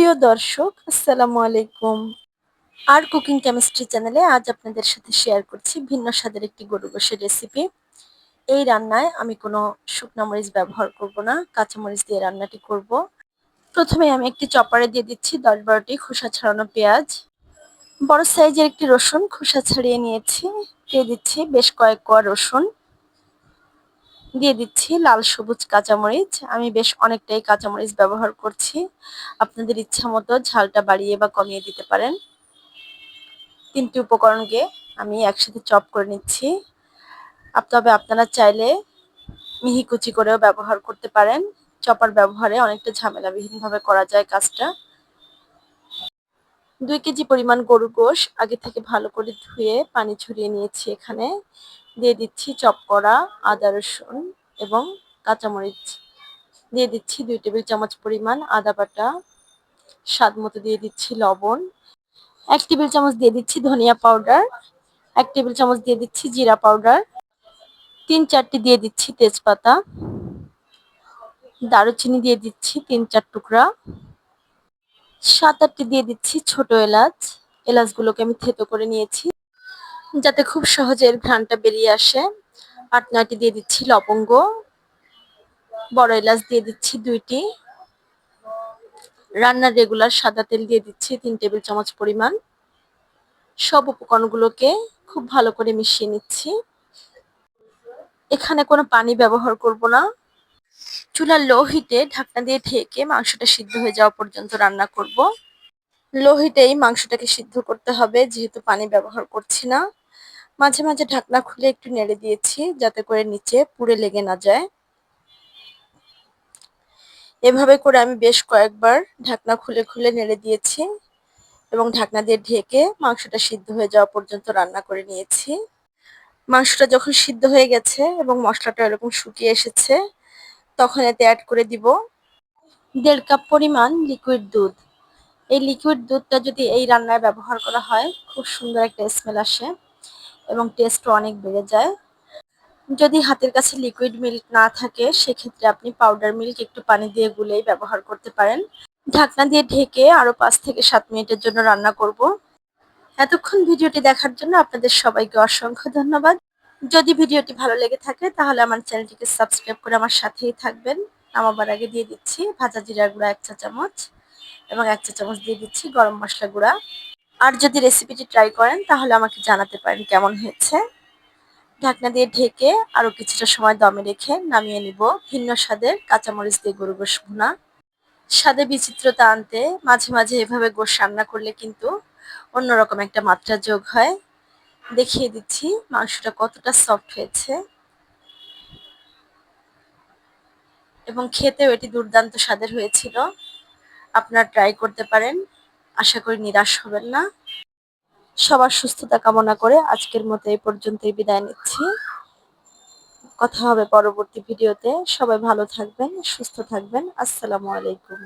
প্রিয় দর্শক, আসসালামু আলাইকুম। আর কুকিং কেমিস্ট্রি চ্যানেলে আজ আপনাদের সাথে শেয়ার করছি ভিন্ন স্বাদের একটি গরু গোশের রেসিপি এই রান্নায় আমি কোনো শুকনো মরিচ ব্যবহার করব না কাঁচামরিচ দিয়ে রান্নাটি করব। প্রথমে আমি একটি চপারে দিয়ে দিচ্ছি দশ বারোটি খোসা ছাড়ানো পেঁয়াজ। বড় সাইজের একটি রসুন খোসা ছাড়িয়ে নিয়েছি, দিয়ে দিচ্ছি বেশ কয়েক কোয়া রসুন। দিয়ে দিচ্ছি লাল সবুজ কাঁচামরিচ। আমি বেশ অনেকটাই কাঁচামরিচ ব্যবহার করছি। আপনাদের ইচ্ছা মতো ঝালটা বাড়িয়ে বা কমিয়ে দিতে পারেন। তিনটি উপকরণকে আমি একসাথে চপ করে নিচ্ছি। তবে আপনারা চাইলে মিহি কুচি করেও ব্যবহার করতে পারেন। চপার ব্যবহারে অনেকটা ঝামেলাবিহীনভাবে করা যায় কাজটা। দুই কেজি পরিমাণ গরু গোশ আগে থেকে ভালো করে ধুয়ে পানি ছড়িয়ে নিয়েছি এখানে। দিয়ে দিচ্ছি চপ করা, আদা রসুন এবং কাঁচামরিচ। দিয়ে দিচ্ছি দুই টেবিল চামচ পরিমাণ আদা বাটা। স্বাদ মতো দিয়ে দিচ্ছি লবণ। এক টেবিল চামচ দিয়ে দিচ্ছি ধনিয়া পাউডার। এক টেবিল চামচ দিয়ে দিচ্ছি জিরা পাউডার। তিন চারটি দিয়ে দিচ্ছি তেজপাতা। দারুচিনি দিয়ে দিচ্ছি তিন চার টুকরা। সাত আটটি দিয়ে দিচ্ছি ছোট এলাচ। এলাচগুলোকে আমি থেতো করে নিয়েছি, যাতে খুব সহজে এর ঘ্রাণটা বেরিয়ে আসে। আট নয়টি দিয়ে দিচ্ছি লবঙ্গ। বড় এলাচ দিয়ে দিচ্ছি দুইটি। রান্নার রেগুলার সাদা তেল দিয়ে দিচ্ছি তিন টেবিল চামচ পরিমাণ। সব উপকরণগুলোকে খুব ভালো করে মিশিয়ে নিচ্ছি। এখানে কোনো পানি ব্যবহার করব না। চুলার লো হিটে ঢাকনা দিয়ে ঢেকে মাংসটা সিদ্ধ হয়ে যাওয়া পর্যন্ত রান্না করব। লো হিটেই মাংসটাকে সিদ্ধ করতে হবে, যেহেতু পানি ব্যবহার করছি না। মাঝে মাঝে ঢাকনা খুলে একটু নেড়ে দিয়েছি, যাতে করে নিচে পুড়ে লেগে না যায়। এভাবে করে আমি বেশ কয়েকবার ঢাকনা খুলে খুলে নেড়ে দিয়েছি এবং ঢাকনা দিয়ে ঢেকে মাংসটা সিদ্ধ হয়ে যাওয়া পর্যন্ত রান্না করে নিয়েছি। মাংসটা যখন সিদ্ধ হয়ে গেছে এবং মশলাটা এরকম শুকিয়ে এসেছে তখন এতে অ্যাড করে দিব দেড় কাপ পরিমাণ লিকুইড দুধ। এই লিকুইড দুধটা যদি এই রান্নায় ব্যবহার করা হয়, খুব সুন্দর একটা স্মেল আসে এবং টেস্টও অনেক বেড়ে যায়। যদি হাতের কাছে লিকুইড মিল্ক না থাকে, সেক্ষেত্রে আপনি পাউডার মিল্ক একটু পানি দিয়ে গুলেই ব্যবহার করতে পারেন। ঢাকনা দিয়ে ঢেকে আরও পাঁচ থেকে সাত মিনিটের জন্য রান্না করব। এতক্ষণ ভিডিওটি দেখার জন্য আপনাদের সবাইকে অসংখ্য ধন্যবাদ। যদি ভিডিওটি ভালো লেগে থাকে, তাহলে আমার চ্যানেলটিকে সাবস্ক্রাইব করে আমার সাথেই থাকবেন। নামাবার আগে দিয়ে দিচ্ছি, ভাজা জিরা গুঁড়া এক চা চামচ এবং এক চা চামচ দিয়ে দিচ্ছি গরম মশলা গুঁড়া। আর যদি রেসিপিটি ট্রাই করেন, তাহলে আমাকে জানাতে পারেন কেমন হয়েছে। ঢাকনা দিয়ে ঢেকে আরও কিছুটা সময় দমে রেখে নামিয়ে নিব ভিন্ন স্বাদের কাঁচামরিচ দিয়ে গরু গোশ ভুনা। স্বাদে বিচিত্রতা আনতে মাঝে মাঝে এভাবে গোশ রান্না করলে কিন্তু অন্যরকম একটা মাত্রা যোগ হয়। দেখিয়ে দিচ্ছি মাংসটা কতটা সফট হয়েছে। এবং খেতেও এটি দুর্দান্ত স্বাদের হয়েছিল। আপনারা ট্রাই করতে পারেন। আশা করি নিরাশ হবেন না। সবার সুস্থতা কামনা করে আজকের মতো এই পর্যন্তই বিদায় নিচ্ছি। কথা হবে পরবর্তী ভিডিওতে। সবাই ভালো থাকবেন, সুস্থ থাকবেন। আসসালামু আলাইকুম।